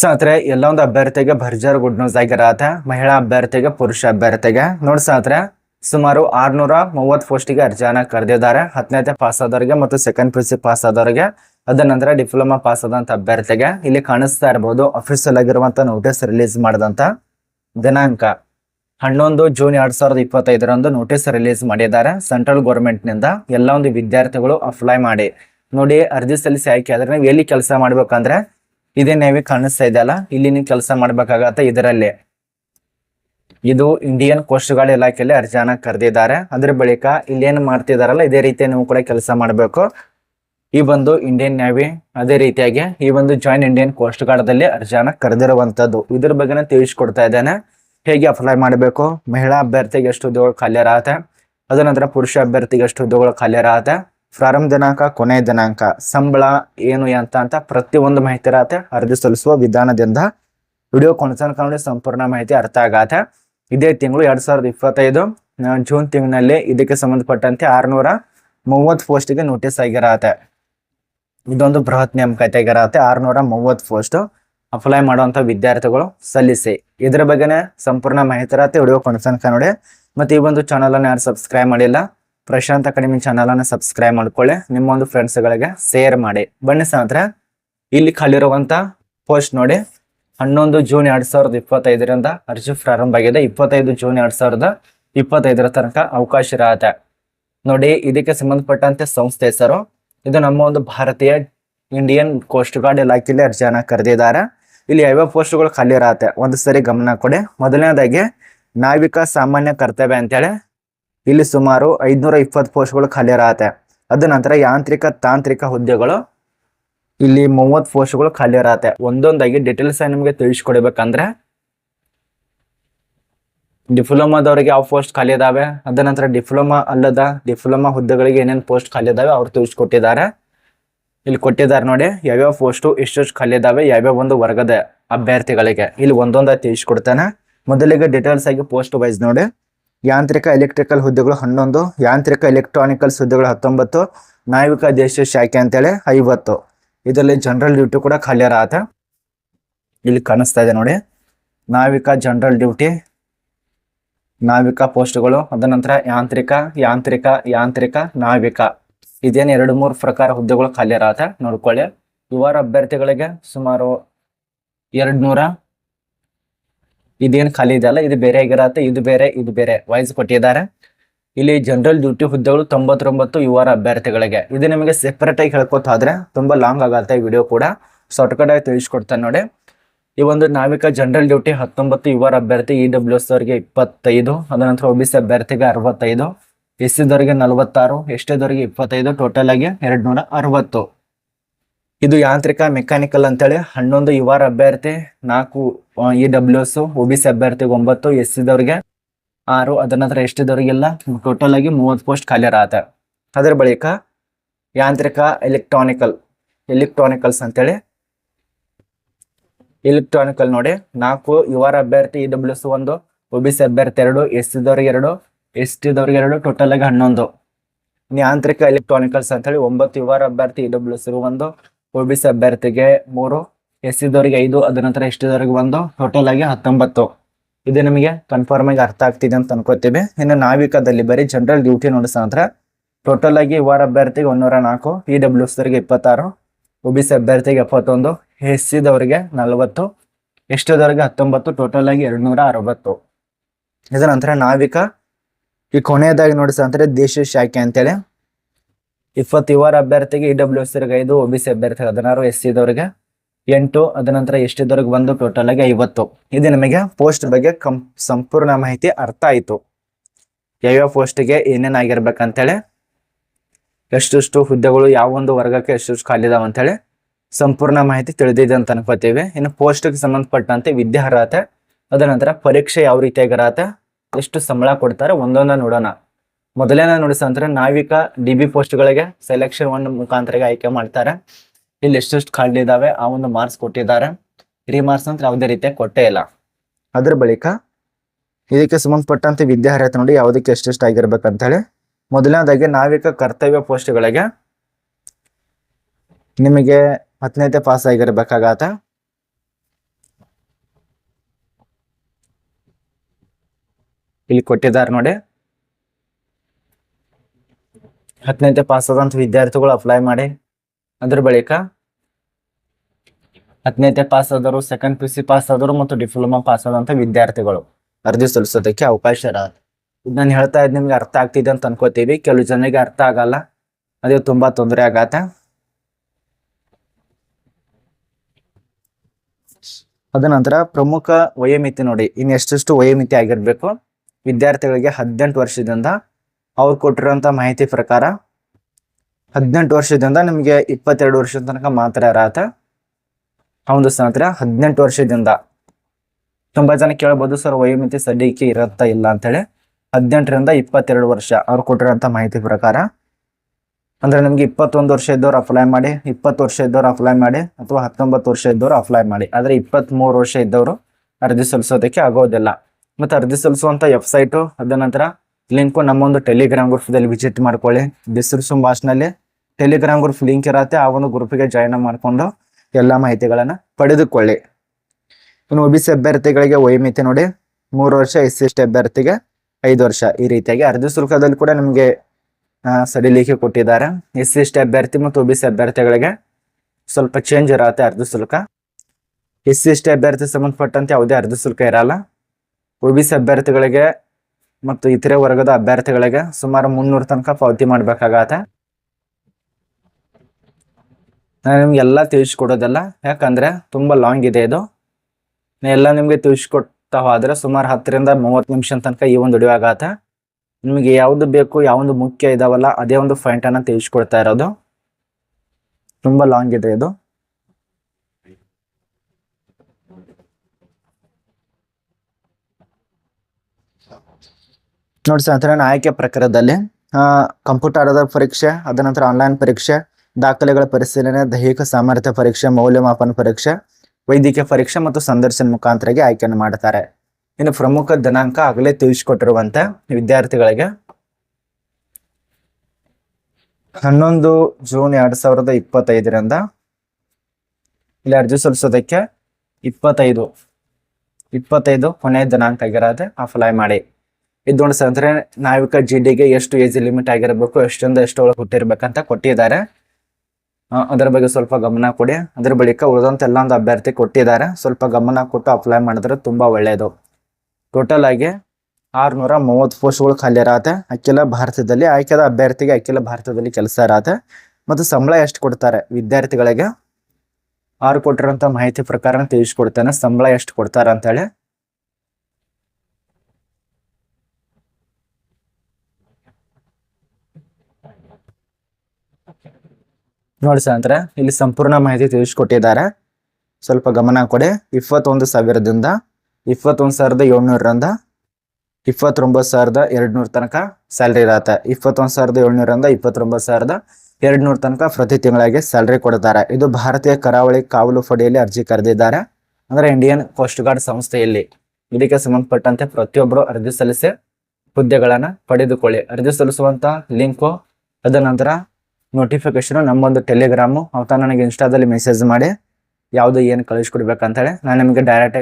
ಸಾತ್ರೆ, ಎಲ್ಲೊಂದು ಅಭ್ಯರ್ಥಿಗೆ ಭರ್ಜರ್ good news ಆಗಿರತ್ತ ಮಹಿಳಾ ಅಭ್ಯರ್ಥಿಗೆ ಪುರುಷ ಅಭ್ಯರ್ಥಿಗೆ. ನೋಡ್ ಸಾತ್ರೆ, ಸುಮಾರು ಆರ್ನೂರ ಮೂವತ್ತು ಪೋಸ್ಟಿಗೆ ಅರ್ಜಿಯನ್ನ ಕರೆದಿದ್ದಾರೆ. ಹತ್ತನೇತೆ ಪಾಸ್ ಆದವರಿಗೆ ಮತ್ತು ಸೆಕೆಂಡ್ ಪಿ ಸಿ ಪಾಸ್ ಆದವರಿಗೆ. ಅದ ನಂತರ ಡಿಪ್ಲೊಮಾ ಪಾಸ್ ಆದಂತ ಅಭ್ಯರ್ಥಿಗೆ. ಇಲ್ಲಿ ಕಾಣಿಸ್ತಾ ಇರಬಹುದು ಅಫಿಷಿಯಲ್ ಆಗಿರುವಂತ ನೋಟಿಸ್ ರಿಲೀಸ್ ಮಾಡಿದಂತ ದಿನಾಂಕ. ಹನ್ನೊಂದು ಜೂನ್ ಎರಡ್ ಸಾವಿರದ ಇಪ್ಪತ್ತೈದರಂದು ನೋಟಿಸ್ ರಿಲೀಸ್ ಮಾಡಿದ್ದಾರೆ. ಸೆಂಟ್ರಲ್ ಗೌರ್ಮೆಂಟ್ನಿಂದ ಎಲ್ಲ ಒಂದು ವಿದ್ಯಾರ್ಥಿಗಳು ಅಪ್ಲೈ ಮಾಡಿ. ನೋಡಿ, ಅರ್ಜಿ ಸಲ್ಲಿಸಿ ಆಯ್ಕೆ ಆದ್ರೆ ನೀವು ಎಲ್ಲಿ ಕೆಲಸ ಮಾಡ್ಬೇಕಂದ್ರೆ ಇದೇ ನೇವಿ ಕಾಣಿಸ್ತಾ ಇದೆಯಲ್ಲ ಇಲ್ಲಿ ನೀವು ಕೆಲಸ ಮಾಡ್ಬೇಕಾಗತ್ತೆ ಇದರಲ್ಲಿ. ಇದು ಇಂಡಿಯನ್ ಕೋಸ್ಟ್ ಗಾರ್ಡ್ ಇಲಾಖೆಯಲ್ಲಿ ಅರ್ಜಿಯನ್ನ ಕರೆದಿದ್ದಾರೆ. ಅದ್ರ ಬಳಿಕ ಇಲ್ಲೇನು ಮಾಡ್ತಿದಾರಲ್ಲ, ಇದೇ ರೀತಿ ನೀವು ಕೂಡ ಕೆಲಸ ಮಾಡಬೇಕು. ಈ ಒಂದು ಇಂಡಿಯನ್ ನೇವಿ ಅದೇ ರೀತಿಯಾಗಿ ಈ ಒಂದು ಜಾಯಿನ್ ಇಂಡಿಯನ್ ಕೋಸ್ಟ್ ಗಾರ್ಡ್ ದಲ್ಲಿ ಅರ್ಜಿಯನ್ನ ಕರೆದಿರುವಂತದ್ದು ಇದ್ರ ಬಗ್ಗೆನೇ ತಿಳಿಸ್ಕೊಡ್ತಾ ಇದ್ದೇನೆ. ಹೇಗೆ ಅಪ್ಲೈ ಮಾಡಬೇಕು? ಮಹಿಳಾ ಅಭ್ಯರ್ಥಿಗೆ ಎಷ್ಟು ಹುದ್ದೆಗಳು ಖಾಲಿ ಇರತ್ತೆ? ಅದ ನಂತರ ಪುರುಷ ಅಭ್ಯರ್ಥಿಗೆ ಎಷ್ಟು ಹುದ್ದೆಗಳು ಖಾಲಿ ಇರತ್ತೆ? ಪ್ರಾರಂಭ ದಿನಾಂಕ ಕೊನೆ ದಿನಾಂಕ, ಸಂಬಳ, ಏನು ಅಂತ ಅಂತ ಪ್ರತಿಯೊಂದು ಮಾಹಿತಿ ಇರತ್ತೆ. ಅರ್ಜಿ ಸಲ್ಲಿಸುವ ವಿಧಾನದಿಂದ ವಿಡಿಯೋ ನೋಡಿ ಸಂಪೂರ್ಣ ಮಾಹಿತಿ ಅರ್ಥ ಆಗತ್ತೆ. ಇದೇ ತಿಂಗಳು ಎರಡ್ ಸಾವಿರದ ಇಪ್ಪತ್ತೈದು ಜೂನ್ ತಿಂಗಳಲ್ಲಿ ಇದಕ್ಕೆ ಸಂಬಂಧಪಟ್ಟಂತೆ ಆರ್ನೂರ ಮೂವತ್ತು ಪೋಸ್ಟಿಗೆ ನೋಟಿಸ್ ಆಗಿರತ್ತೆ. ಇದೊಂದು ಬೃಹತ್ ನೇಮಕತೆ ಆಗಿರತ್ತೆ ಆರ್ನೂರ ಮೂವತ್ತು ಪೋಸ್ಟ್ ಅಪ್ಲೈ ಮಾಡುವಂತ ವಿದ್ಯಾರ್ಥಿಗಳು ಸಲ್ಲಿಸಿ. ಇದರ ಬಗ್ಗೆನೇ ಸಂಪೂರ್ಣ ಮಾಹಿತಿ ಇರತ್ತೆ. ವಿಡಿಯೋ ನೋಡಿ. ಮತ್ತೆ ಈ ಒಂದು ಚಾನಲ್ ಅನ್ನು ಯಾರು ಸಬ್ಸ್ಕ್ರೈಬ್ ಮಾಡಿಲ್ಲ ಪ್ರಶಾಂತ್ ಕಡಿಮೆ ಚಾನಲ್ ಅನ್ನು ಸಬ್ಸ್ಕ್ರೈಬ್ ಮಾಡ್ಕೊಳ್ಳಿ. ನಿಮ್ಮ ಒಂದು ಫ್ರೆಂಡ್ಸ್ಗಳಿಗೆ ಶೇರ್ ಮಾಡಿ. ಬನ್ನಿ ಸ್ನೇಹಿತರೆ, ಇಲ್ಲಿ ಖಾಲಿರುವಂತ ಪೋಸ್ಟ್ ನೋಡಿ. ಹನ್ನೊಂದು ಜೂನ್ ಎರಡ್ ಸಾವಿರದ ಇಪ್ಪತ್ತೈದರಿಂದ ಅರ್ಜಿ ಪ್ರಾರಂಭ ಆಗಿದೆ. ಇಪ್ಪತ್ತೈದು ಜೂನ್ ಎರಡ್ ಸಾವಿರದ ಇಪ್ಪತ್ತೈದರ ತನಕ ಅವಕಾಶ ಇರತ್ತೆ. ನೋಡಿ, ಇದಕ್ಕೆ ಸಂಬಂಧಪಟ್ಟಂತೆ ಸಂಸ್ಥೆ ಹೆಸರು. ಇದು ನಮ್ಮ ಒಂದು ಭಾರತೀಯ ಇಂಡಿಯನ್ ಕೋಸ್ಟ್ ಗಾರ್ಡ್ ಇಲಾಖೆಯಲ್ಲಿ ಅರ್ಜಿಯನ್ನ ಕರೆದಿದ್ದಾರೆ. ಇಲ್ಲಿ ಯಾವ್ಯಾವ ಪೋಸ್ಟ್ಗಳು ಖಾಲಿ ಇರತ್ತೆ? ಒಂದು ಸರಿ ಗಮನ ಕೊಡಿ. ಮೊದಲನೇದಾಗಿ, ನಾವಿಕ ಸಾಮಾನ್ಯ ಕರ್ತವ್ಯ ಅಂತೇಳಿ ಇಲ್ಲಿ ಸುಮಾರು ಐದ್ನೂರ ಇಪ್ಪತ್ತು ಪೋಸ್ಟ್ಗಳು ಖಾಲಿ ಇರತ್ತೆ. ಅದ ನಂತರ ಯಾಂತ್ರಿಕ ತಾಂತ್ರಿಕ ಹುದ್ದೆಗಳು ಇಲ್ಲಿ ಮೂವತ್ತು ಪೋಸ್ಟ್ಗಳು ಖಾಲಿ ಇರತ್ತೆ. ಒಂದೊಂದಾಗಿ ಡೀಟೇಲ್ಸ್ ನಿಮಗೆ ತಿಳಿಸ್ಕೊಡ್ಬೇಕಂದ್ರೆ ಡಿಪ್ಲೊಮಾದವರಿಗೆ ಯಾವ ಪೋಸ್ಟ್ ಖಾಲಿ ಇದಾವೆ, ಅದ ನಂತರ ಡಿಪ್ಲೊಮಾ ಅಲ್ಲದ ಡಿಪ್ಲೊಮಾ ಹುದ್ದೆಗಳಿಗೆ ಏನೇನು ಪೋಸ್ಟ್ ಖಾಲಿ ಇದಾವೆ ಅವ್ರು ತಿಳಿಸ್ಕೊಟ್ಟಿದ್ದಾರೆ. ಇಲ್ಲಿ ಕೊಟ್ಟಿದ್ದಾರೆ ನೋಡಿ, ಯಾವ್ಯಾವ ಪೋಸ್ಟು ಎಷ್ಟೆಷ್ಟು ಖಾಲಿ ಇದಾವೆ, ಯಾವ್ಯಾವ ಒಂದು ವರ್ಗದ ಅಭ್ಯರ್ಥಿಗಳಿಗೆ. ಇಲ್ಲಿ ಒಂದೊಂದಾಗಿ ತಿಳಿಸ್ಕೊಡ್ತಾನೆ. ಮೊದಲಿಗೆ ಡೀಟೇಲ್ಸ್ ಆಗಿ ಪೋಸ್ಟ್ ವೈಸ್ ನೋಡಿ. ಯಾಂತ್ರಿಕ ಎಲೆಕ್ಟ್ರಿಕಲ್ ಹುದ್ದೆಗಳು ಹನ್ನೊಂದು, ಯಾಂತ್ರಿಕ ಎಲೆಕ್ಟ್ರಾನಿಕಲ್ಸ್ ಹುದ್ದೆಗಳು ಹತ್ತೊಂಬತ್ತು, ನಾವಿಕ ದೇಶ ಶಾಖೆ ಅಂತೇಳಿ ಐವತ್ತು. ಇದರಲ್ಲಿ ಜನರಲ್ ಡ್ಯೂಟಿ ಕೂಡ ಖಾಲಿ ಆತ. ಇಲ್ಲಿ ಕಾಣಿಸ್ತಾ ಇದೆ ನೋಡಿ. ನಾವಿಕ ಜನರಲ್ ಡ್ಯೂಟಿ ನಾವಿಕ ಪೋಸ್ಟ್ಗಳು, ಅದ ನಂತರ ಯಾಂತ್ರಿಕ ಯಾಂತ್ರಿಕ ಯಾಂತ್ರಿಕ, ನಾವಿಕ. ಇದೇನು ಎರಡು ಮೂರು ಪ್ರಕಾರ ಹುದ್ದೆಗಳು ಖಾಲಿ ಆತ. ನೋಡ್ಕೊಳ್ಳಿ. ಇವರ ಅಭ್ಯರ್ಥಿಗಳಿಗೆ ಸುಮಾರು ಎರಡ್ ನೂರ ಇದೇನು ಖಾಲಿ ಇದೆಯಲ್ಲ? ಇದು ಬೇರೆ ಆಗಿರತ್ತೆ, ಇದು ಬೇರೆ ಇದು ಬೇರೆ. ವೈಸ್ ಕೊಟ್ಟಿದ್ದಾರೆ. ಇಲ್ಲಿ ಜನರಲ್ ಡ್ಯೂಟಿ ಹುದ್ದೆಗಳು ತೊಂಬತ್ತೊಂಬತ್ತು ಯುವರ ಅಭ್ಯರ್ಥಿಗಳಿಗೆ. ಇದು ನಿಮಗೆ ಸೆಪರೇಟ್ ಆಗಿ ಹೇಳ್ಕೊತ ಆದ್ರೆ ತುಂಬಾ ಲಾಂಗ್ ಆಗತ್ತೆ ವಿಡಿಯೋ ಕೂಡ. ಶಾರ್ಟ್ಕಟ್ ಆಗಿ ತಿಳಿಸ್ಕೊಡ್ತಾನೆ ನೋಡಿ. ಈ ಒಂದು ನಾವಿಕ ಜನರಲ್ ಡ್ಯೂಟಿ ಹತ್ತೊಂಬತ್ತು ಯುವರ ಅಭ್ಯರ್ಥಿ ಇ ಡಬ್ಲ್ಯೂ ಎಸ್ ಅವರಿಗೆ ಇಪ್ಪತ್ತೈದು ಅದನಂತರ ಸಿ ಅಭ್ಯರ್ಥಿಗೆ ಅರವತ್ತೈದು ಎಸ್ ಸಿದವರಿಗೆ ನಲವತ್ತಾರು ಎಸ್ ಟಿದವರಿಗೆ ಇಪ್ಪತ್ತೈದು ಟೋಟಲ್ ಆಗಿ ಎರಡ್ ನೂರ ಅರವತ್ತು. ಇದು ಯಾಂತ್ರಿಕ ಮೆಕ್ಯಾನಿಕಲ್ ಅಂತೇಳಿ ಹನ್ನೊಂದು ಯುವರ ಅಭ್ಯರ್ಥಿ, ನಾಲ್ಕು E W S O B C ಅಭ್ಯರ್ಥಿಗೆ ಒಂಬತ್ತು ಎಸ್ ಸಿದವ್ರಿಗೆ ಆರು ಅದರ ನಂತರ ಎಸ್ ಟೋಟಲ್ ಆಗಿ ಮೂವತ್ತು ಪೋಸ್ಟ್ ಖಾಲಿ ಇರತ್ತೆ ಅದರ ಬಳಿಕ ಯಾಂತ್ರಿಕ ಎಲೆಕ್ಟ್ರಾನಿಕಲ್ ಎಲೆಕ್ಟ್ರಾನಿಕಲ್ಸ್ ಅಂತೇಳಿ ಎಲೆಕ್ಟ್ರಾನಿಕಲ್ ನೋಡಿ ನಾಲ್ಕು ಇವರ ಅಭ್ಯರ್ಥಿ ಇ ಡಬ್ಲ್ಯೂ ಎಸ್ ಒಂದು ಒ ಬಿ ಸಿ ಅಭ್ಯರ್ಥಿ ಎರಡು ಎಸ್ ಸಿದವ್ರಿಗೆ ಎರಡು ಎಸ್ ಟಿದವ್ರಿಗೆ ಎರಡು ಟೋಟಲ್ ಆಗಿ ಹನ್ನೊಂದು. ಯಾಂತ್ರಿಕ ಎಲೆಕ್ಟ್ರಾನಿಕಲ್ಸ್ ಅಂತೇಳಿ ಒಂಬತ್ತು ಯುವರ್ ಅಭ್ಯರ್ಥಿ ಇ ಡಬ್ಲ್ಯೂ ಎಸ್ ಒಂದು ಒ ಬಿ ಸಿ ಅಭ್ಯರ್ಥಿಗೆ ಮೂರು ಎಸ್ ಇದ್ದವ್ರಿಗೆ ಐದು, ಅದರ ನಂತರ ಎಸ್ ಟಿದವ್ರಿಗೆ ಒಂದು ಟೋಟಲ್ ಆಗಿ ಹತ್ತೊಂಬತ್ತು. ಇದು ನಿಮಗೆ ಕನ್ಫರ್ಮ್ ಆಗಿ ಅರ್ಥ ಆಗ್ತಿದೆ ಅಂತ ಅನ್ಕೋತೀವಿ. ಇನ್ನು ನಾವಿಕದಲ್ಲಿ ಬರೀ ಜನರಲ್ ಡ್ಯೂಟಿ ನೋಡಿಸ ನಂತರ ಟೋಟಲ್ ಆಗಿ ಇವರ ಅಭ್ಯರ್ಥಿಗೆ ಒಂದೂರ ನಾಲ್ಕು ಇ ಡಬ್ಲ್ಯೂ ಎಸ್ ದವರಿಗೆ ಇಪ್ಪತ್ತಾರು ಒ ಬಿ ಸಿ ಅಭ್ಯರ್ಥಿಗೆ ಎಪ್ಪತ್ತೊಂದು ಎಸ್ ಸಿದವ್ರಿಗೆ ನಲವತ್ತು ಎಷ್ಟದವರೆಗೆ ಹತ್ತೊಂಬತ್ತು ಟೋಟಲ್ ಆಗಿ ಎರಡು ನೂರ ಅರವತ್ತು. ಇದರ ನಂತರ ನಾವಿಕ, ಈ ಕೊನೆಯದಾಗಿ ನೋಡಿಸ ನಂತರ ದೇಶ ಶಾಖೆ ಅಂತೇಳಿ. ಇಪ್ಪತ್ತು ಇವರ ಅಭ್ಯರ್ಥಿಗೆ ಇ ಡಬ್ಲ್ಯೂ ಎಸ್ ಐದು ಒ ಬಿ ಸಿ ಅಭ್ಯರ್ಥಿಗೆ ಹದಿನಾರು ಎಸ್ ಸಿದವರಿಗೆ ಎಂಟು, ಅದ ನಂತರ ಎಷ್ಟಿದವರೆಗೆ ಬಂದು ಟೋಟಲ್ ಆಗಿ ಐವತ್ತು. ಇದು ನಿಮಗೆ ಪೋಸ್ಟ್ ಬಗ್ಗೆ ಕಂ, ಸಂಪೂರ್ಣ ಮಾಹಿತಿ ಅರ್ಥ ಆಯಿತು. ಯಾವ್ಯಾವ ಪೋಸ್ಟಿಗೆ ಏನೇನು ಆಗಿರ್ಬೇಕಂತೇಳಿ, ಎಷ್ಟೆಷ್ಟು ಹುದ್ದೆಗಳು ಯಾವ ಒಂದು ವರ್ಗಕ್ಕೆ ಎಷ್ಟೆಷ್ಟು ಖಾಲಿ ಇದಾವೆ ಅಂತೇಳಿ ಸಂಪೂರ್ಣ ಮಾಹಿತಿ ತಿಳಿದಿದೆ ಅಂತ ಅನ್ಕೋತೀವಿ. ಇನ್ನು ಪೋಸ್ಟ್ಗೆ ಸಂಬಂಧಪಟ್ಟಂತೆ ವಿದ್ಯಾರ್ಹತೆ ಅದ ನಂತರ ಪರೀಕ್ಷೆ ಯಾವ ರೀತಿಯಾಗಿರತ್ತೆ ಎಷ್ಟು ಸಂಬಳ ಕೊಡ್ತಾರೆ ಒಂದೊಂದ ನೋಡೋಣ. ಮೊದಲೇನ ನೋಡಿಸಂದ್ರೆ ನಾವಿಕ ಡಿ ಬಿ ಪೋಸ್ಟ್ಗಳಿಗೆ ಸೆಲೆಕ್ಷನ್ ಒಂದು ಮುಖಾಂತರ ಆಯ್ಕೆ ಮಾಡ್ತಾರೆ. ಇಲ್ಲಿ ಎಷ್ಟೆಷ್ಟು ಖಾಲಿ ಇದಾವೆ, ಆ ಒಂದು ಮಾರ್ಕ್ಸ್ ಕೊಟ್ಟಿದ್ದಾರೆ. ರಿಮಾರ್ಕ್ಸ್ ಅಂತ ಯಾವುದೇ ರೀತಿಯ ಕೊಟ್ಟೇ ಇಲ್ಲ. ಅದ್ರ ಬಳಿಕ ಇದಕ್ಕೆ ಸಂಬಂಧಪಟ್ಟಂತೆ ವಿದ್ಯಾರ್ಹತೆ ನೋಡಿ ಯಾವುದಕ್ಕೆ ಎಷ್ಟೆಷ್ಟು ಆಗಿರ್ಬೇಕಂತ ಹೇಳಿ ಮೊದಲನೇದಾಗಿ ನಾವಿಕ ಕರ್ತವ್ಯ ಪೋಸ್ಟ್ಗಳಿಗೆ ನಿಮಗೆ ಹತ್ತನೇತೆ ಪಾಸ್ ಆಗಿರ್ಬೇಕಾಗತ್ತ. ಇಲ್ಲಿ ಕೊಟ್ಟಿದ್ದಾರೆ ನೋಡಿ. ಹತ್ತನೇತೆ ಪಾಸ್ ಆದಂತ ವಿದ್ಯಾರ್ಥಿಗಳು ಅಪ್ಲೈ ಮಾಡಿ. ಅದ್ರ ಬಳಿಕ ಹತ್ತನೇತೆ ಪಾಸ್ ಆದರು ಸೆಕೆಂಡ್ ಪಿ ಸಿ ಪಾಸ್ ಆದರು ಮತ್ತು ಡಿಪ್ಲೊಮಾ ಪಾಸ್ ಆದಂತ ವಿದ್ಯಾರ್ಥಿಗಳು. ಅರ್ಜಿ ಸಲ್ಲಿಸೋದಕ್ಕೆ ಅವಕಾಶ ಇರತ್ತೆ ನಾನು ಹೇಳ್ತಾ ಇದ್ ನಿಮ್ಗೆ ಅರ್ಥ ಆಗ್ತಿದೆ ಅಂತ ಅನ್ಕೋತೀವಿ. ಕೆಲವು ಜನರಿಗೆ ಅರ್ಥ ಆಗಲ್ಲ. ಅದೇ ತುಂಬಾ ತೊಂದರೆ ಆಗತ್ತೆ. ಅದ ನಂತರ ಪ್ರಮುಖ ವಯೋಮಿತಿ ನೋಡಿ. ಇನ್ನು ಎಷ್ಟೆಷ್ಟು ವಯೋಮಿತಿ ಆಗಿರ್ಬೇಕು? ವಿದ್ಯಾರ್ಥಿಗಳಿಗೆ ಹದಿನೆಂಟು ವರ್ಷದಿಂದ ಅವ್ರು ಕೊಟ್ಟಿರುವಂತ ಮಾಹಿತಿ ಪ್ರಕಾರ ಹದಿನೆಂಟು ವರ್ಷದಿಂದ ನಿಮಗೆ ಇಪ್ಪತ್ತೆರಡು ವರ್ಷದ ತನಕ ಮಾತ್ರ ಇರತ್ತೆ. ಆ ಒಂದು ಸ್ನೇಹಿತರ, ಹದಿನೆಂಟು ವರ್ಷದಿಂದ ತುಂಬಾ ಜನ ಕೇಳ್ಬೋದು, ಸರ್, ವಯೋಮಿತಿ ಸದ್ಯಕ್ಕೆ ಇರತ್ತಾ ಇಲ್ಲ? ಅಂತೇಳಿ. ಹದಿನೆಂಟರಿಂದ ಇಪ್ಪತ್ತೆರಡು ವರ್ಷ ಅವ್ರು ಕೊಟ್ಟಿರೋಂಥ ಮಾಹಿತಿ ಪ್ರಕಾರ. ಅಂದ್ರೆ ನಿಮ್ಗೆ ಇಪ್ಪತ್ತೊಂದು ವರ್ಷ ಇದ್ದವ್ರು ಅಪ್ಲೈ ಮಾಡಿ, ಇಪ್ಪತ್ತು ವರ್ಷ ಇದ್ದವ್ರು ಅಪ್ಲೈ ಮಾಡಿ, ಅಥವಾ ಹತ್ತೊಂಬತ್ತು ವರ್ಷ ಇದ್ದವ್ರು ಅಪ್ಲೈ ಮಾಡಿ. ಆದ್ರೆ ಇಪ್ಪತ್ತ್ ಮೂರು ವರ್ಷ ಇದ್ದವರು ಅರ್ಜಿ ಸಲ್ಲಿಸೋದಕ್ಕೆ ಆಗೋದಿಲ್ಲ. ಮತ್ತೆ ಅರ್ಜಿ ಸಲ್ಲಿಸುವಂತ ವೆಬ್ಸೈಟು ಅದ ನಂತರ ನಮ್ಮ ನಮ್ಮೊಂದು ಟೆಲಿಗ್ರಾಮ್ ಗ್ರೂಪ್ದಲ್ಲಿ ವಿಸಿಟ್ ಮಾಡ್ಕೊಳ್ಳಿ. ಡಿಸ್ಕ್ರಿಪ್ಷನ್ ಬಾಕ್ಸ್ನಲ್ಲಿ ಟೆಲಿಗ್ರಾಮ್ ಗ್ರೂಪ್ ಲಿಂಕ್ ಇರತ್ತೆ, ಆ ಒಂದು ಗ್ರೂಪಿಗೆ ಜಾಯಿನ್ ಮಾಡ್ಕೊಂಡು ಎಲ್ಲ ಮಾಹಿತಿಗಳನ್ನ ಪಡೆದುಕೊಳ್ಳಿ. ಇನ್ನು ಒ ಬಿ ಸಿ ಅಭ್ಯರ್ಥಿಗಳಿಗೆ ವಯೋಮಿತಿ ನೋಡಿ, ಮೂರು ವರ್ಷ ಎಸ್ ಸಿ ಎಸ್ ಅಭ್ಯರ್ಥಿಗೆ ಐದು ವರ್ಷ ಈ ರೀತಿಯಾಗಿ ಅರ್ಜಿ ಶುಲ್ಕದಲ್ಲಿ ಕೂಡ ನಿಮಗೆ ಸಡಿಲಿಕೆ ಕೊಟ್ಟಿದ್ದಾರೆ. ಎಸ್ ಸಿ ಎಸ್ ಅಭ್ಯರ್ಥಿ ಮತ್ತು ಒ ಬಿ ಸಿ ಅಭ್ಯರ್ಥಿಗಳಿಗೆ ಸ್ವಲ್ಪ ಚೇಂಜ್ ಇರತ್ತೆ ಅರ್ಧ ಶುಲ್ಕ. ಎಸ್ ಸಿ ಎಸ್ ಟಿ ಅಭ್ಯರ್ಥಿ ಸಂಬಂಧಪಟ್ಟಂತೆ ಯಾವುದೇ ಅರ್ಧ ಶುಲ್ಕ ಇರಲ್ಲ. ಒ ಬಿ ಸಿ ಅಭ್ಯರ್ಥಿಗಳಿಗೆ ಮತ್ತು ಇತರೆ ವರ್ಗದ ಅಭ್ಯರ್ಥಿಗಳಿಗೆ ಸುಮಾರು ಮುನ್ನೂರು ತನಕ ಪಾವತಿ ಮಾಡ್ಬೇಕಾಗತ್ತೆ. ನಾನು ನಿಮ್ಗೆ ಎಲ್ಲ ತಿಳಿಸ್ಕೊಡೋದಲ್ಲ? ಯಾಕಂದ್ರೆ ತುಂಬಾ ಲಾಂಗ್ ಇದೆ ಇದು. ಎಲ್ಲ ನಿಮಗೆ ತಿಳಿಸ್ಕೊಡ್ತಾ ಹೋದ್ರೆ ಸುಮಾರು ಹತ್ತರಿಂದ ಮೂವತ್ತು ನಿಮಿಷ ತನಕ ಈ ಒಂದು ವಿಡಿಯೋ ಆಗತ್ತೆ ನಿಮಗೆ ಯಾವ್ದು ಬೇಕು ಯಾವೊಂದು ಮುಖ್ಯ ಇದಾವಲ್ಲ, ಅದೇ ಒಂದು ಪಾಯಿಂಟ್ ಅನ್ನ ತಿಳಿಸ್ಕೊಡ್ತಾ ಇರೋದು. ತುಂಬಾ ಲಾಂಗ್ ಇದೆ ಇದು. ನೋಡಿ ಸರ್ ಅದರ ಆಯ್ಕೆ ಪ್ರಕಾರದಲ್ಲಿ ಕಂಪ್ಯೂಟರ್ ಪರೀಕ್ಷೆ, ಅದ ನಂತರ ಆನ್ಲೈನ್ ಪರೀಕ್ಷೆ ದಾಖಲೆಗಳ ಪರಿಶೀಲನೆ, ದೈಹಿಕ ಸಾಮರ್ಥ್ಯ ಪರೀಕ್ಷೆ, ಮೌಲ್ಯಮಾಪನ ಪರೀಕ್ಷೆ, ವೈದ್ಯಕೀಯ ಪರೀಕ್ಷೆ ಮತ್ತು ಸಂದರ್ಶನ ಮುಖಾಂತರಗೆ ಆಯ್ಕೆಯನ್ನು ಮಾಡ್ತಾರೆ ಇನ್ನು ಪ್ರಮುಖ ದಿನಾಂಕ ಆಗಲೇ ತಿಳಿಸಿಕೊಟ್ಟಿರುವಂತೆ ವಿದ್ಯಾರ್ಥಿಗಳಿಗೆ ಹನ್ನೊಂದು ಜೂನ್ ಎರಡ್ ಸಾವಿರದ ಇಪ್ಪತ್ತೈದರಿಂದ ಇಲ್ಲಿ ಅರ್ಜಿ ಸಲ್ಲಿಸೋದಕ್ಕೆ ಇಪ್ಪತ್ತೈದು ಇಪ್ಪತ್ತೈದು ಕೊನೆಯ ದಿನಾಂಕ ಆಗಿರೋದೆ ಅಪ್ಲೈ ಮಾಡಿ. ಇದು ನೋಡಿ ಅಂದ್ರೆ ನಾವಿಕ ಜಿ ಡಿಗೆ ಎಷ್ಟು ಏಜ್ ಲಿಮಿಟ್ ಆಗಿರಬೇಕು, ಎಷ್ಟೊಂದು ಎಷ್ಟು ಒಳಗೆ ಹುಟ್ಟಿರ್ಬೇಕಂತ ಕೊಟ್ಟಿದ್ದಾರೆ. ಅದರ ಬಗ್ಗೆ ಸ್ವಲ್ಪ ಗಮನ ಕೊಡಿ. ಅದರ ಬಳಿಕ ಉಳಿದಂತ ಎಲ್ಲ ಒಂದು ಅಭ್ಯರ್ಥಿ ಕೊಟ್ಟಿದ್ದಾರೆ. ಸ್ವಲ್ಪ ಗಮನ ಕೊಟ್ಟು ಅಪ್ಲೈ ಮಾಡಿದ್ರೆ ತುಂಬ ಒಳ್ಳೆಯದು ಟೋಟಲ್ ಆಗಿ ಆರುನೂರ ಮೂವತ್ತು ಪೋಸ್ಟ್ಗಳು ಖಾಲಿ ಇರತ್ತೆ. ಅಖಿಲ ಭಾರತದಲ್ಲಿ ಆಯ್ಕೆದ ಅಭ್ಯರ್ಥಿಗೆ ಅಖಿಲ ಭಾರತದಲ್ಲಿ ಕೆಲಸ ಇರತ್ತೆ. ಮತ್ತು ಸಂಬಳ ಎಷ್ಟು ಕೊಡ್ತಾರೆ ವಿದ್ಯಾರ್ಥಿಗಳಿಗೆ? ಆರು ಕೊಟ್ಟಿರೋಂಥ ಮಾಹಿತಿ ಪ್ರಕಾರ ತಿಳಿಸ್ಕೊಡ್ತೇನೆ. ಸಂಬಳ ಎಷ್ಟು ಕೊಡ್ತಾರೆ ಅಂತೇಳಿ. ನೋಡಿ ಸ್ನೇಹಿತರೆ, ಇಲ್ಲಿ ಸಂಪೂರ್ಣ ಮಾಹಿತಿ ತಿಳಿಸ್ಕೊಟ್ಟಿದ್ದಾರೆ. ಸ್ವಲ್ಪ ಗಮನ ಕೊಡಿ. ಇಪ್ಪತ್ತೊಂದು ಸಾವಿರದಿಂದ ಇಪ್ಪತ್ತೊಂದು ಸಾವಿರದ ಏಳ್ನೂರರಿಂದ ಇಪ್ಪತ್ತೊಂಬತ್ತು ಸಾವಿರದ ಎರಡ್ನೂರ ತನಕ ಸ್ಯಾಲ್ರಿ ಇರತ್ತೆ. ಇಪ್ಪತ್ತೊಂದು ಸಾವಿರದ ಏಳ್ನೂರಿಂದ ಇಪ್ಪತ್ತೊಂಬತ್ತು ಸಾವಿರದ ಎರಡ್ನೂರ ತನಕ ಪ್ರತಿ ತಿಂಗಳಿಗೆ ಸ್ಯಾಲ್ರಿ ಕೊಡ್ತಾರೆ. ಇದು ಭಾರತೀಯ ಕರಾವಳಿ ಕಾವಲು ಪಡೆಯಲ್ಲಿ ಅರ್ಜಿ ಕರೆದಿದ್ದಾರೆ. ಅಂದ್ರೆ ಇಂಡಿಯನ್ ಕೋಸ್ಟ್ ಗಾರ್ಡ್ ಸಂಸ್ಥೆಯಲ್ಲಿ. ಇದಕ್ಕೆ ಸಂಬಂಧಪಟ್ಟಂತೆ ಪ್ರತಿಯೊಬ್ಬರು ಅರ್ಜಿ ಸಲ್ಲಿಸಿ ಹುದ್ದೆಗಳನ್ನು ಪಡೆದುಕೊಳ್ಳಿ. ಅರ್ಜಿ ಸಲ್ಲಿಸುವಂತ ಲಿಂಕು ಅದ ನಂತರ ನೋಟಿಫಿಕೇಶನ್ ನಮ್ಮೊಂದು ಟೆಲಿಗ್ರಾಮು ಅವತ್ತ ನನಗೆ ಇನ್ಸ್ಟಾದಲ್ಲಿ ಮೆಸೇಜ್ ಮಾಡಿ ಯಾವುದು ಏನು ಕಳಿಸ್ಕೊಡ್ಬೇಕಂತೇಳಿ. ನಾನು ನಿಮಗೆ ಡೈರೆಕ್ಟ್